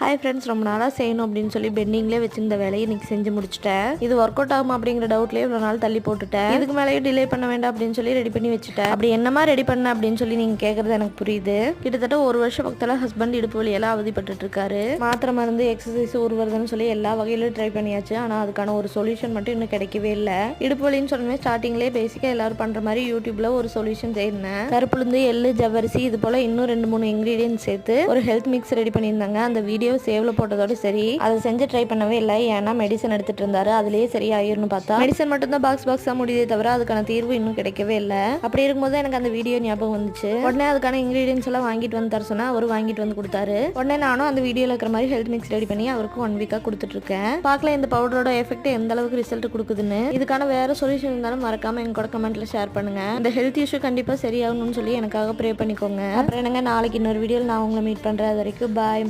Hi friends ரொம்ப நாளாக செய்யணும் அப்படின்னு சொல்லி பெண்டிங்லேயே வச்சிருந்த வேலையை இன்னைக்கு செஞ்சு முடிச்சிட்டேன். இது ஒர்க் அவுட் ஆகும் அப்படிங்கிற டவுட்லேயே இவ்வளோ நாள் தள்ளி போட்டுட்டேன். இதுக்கு மேலேயும் டிலே பண்ண வேண்டாம் அப்படின்னு சொல்லி ரெடி பண்ணி வச்சுட்டேன். அப்படி என்னமா ரெடி பண்ண அப்படின்னு சொல்லி நீங்கள் கேட்குறது எனக்கு புரியுது. கிட்டத்தட்ட ஒரு வருஷம் பக்கத்தில் ஹஸ்பண்ட் இடுப்பு வழியெல்லாம் அவதிப்பட்டு இருக்காரு மாத்திரை மருந்து எக்ஸசைஸ் உருவதுன்னு சொல்லி எல்லா வகையிலும் ட்ரை பண்ணியாச்சு. ஆனால் அதுக்கான ஒரு சொல்யூஷன் மட்டும் இன்னும் கிடைக்கவே இல்லை. இடுப்பு வலின்னு சொன்னமே ஸ்டார்டிங்லேயே பேசிக்காக எல்லாரும் பண்ணுற மாதிரி யூடியூப்ல ஒரு சொல்யூஷன் தேடினேன். கருப்புலேருந்து எள்ளு ஜவ்வரிசி இது போல் இன்னும் ரெண்டு மூணு இன்க்ரீடியன்ட் சேர்த்து ஒரு ஹெல்த் மிக்ஸ் ரெடி பண்ணியிருந்தாங்க. அந்த வீடியோ சேவ்ல போட்டதோட சரி. அதை செஞ்சு ட்ரை பண்ணவே இல்லை. ஏன்னா மெடிசன் எடுத்துட்டு இருந்தாரு. அதுலயே சரி பார்த்தா. மெடிசன் மட்டும் தான் பாக்ஸ் பாக்ஸா முடியுதே தவிர அதுக்கான தீர்வு இன்னும் கிடைக்கவே இல்லை. அப்படி இருக்கும்போது எனக்கு அந்த வீடியோ ஞாபகம் வந்துச்சு. உடனே அதுக்கான இன்கிரீடியன்ஸ் எல்லாம் வாங்கிட்டு வந்து தர சொன்னா அவரு வாங்கிட்டு வந்து கொடுத்தாரு. உடனே நானும் அந்த வீடியோல இருக்கிற மாதிரி ஹெல்த் மிக்ஸ் ரெடி பண்ணி அவருக்கு ஒன் வீக்கா கொடுத்துட்டு இருக்கேன். பார்க்கல இந்த பவுடரோட எஃபெக்ட் எந்த அளவுக்கு ரிசல்ட் கொடுக்குதுன்னு. இதுக்கான வேற சொல்யூஷன் இருந்தாலும் மறக்காம எங்க கூட கமெண்ட்ல ஷேர் பண்ணுங்க. இந்த ஹெல்த் இஷ்யூ கண்டிப்பா சரியாகணும்னு சொல்லி எனக்காக ப்ரே பண்ணிக்கோங்க. அப்புறம் என்னங்க நாளைக்கு இன்னொரு வீடியோவில் நான் உங்களை மீட் பண்றேன். அது வரைக்கும் பாய்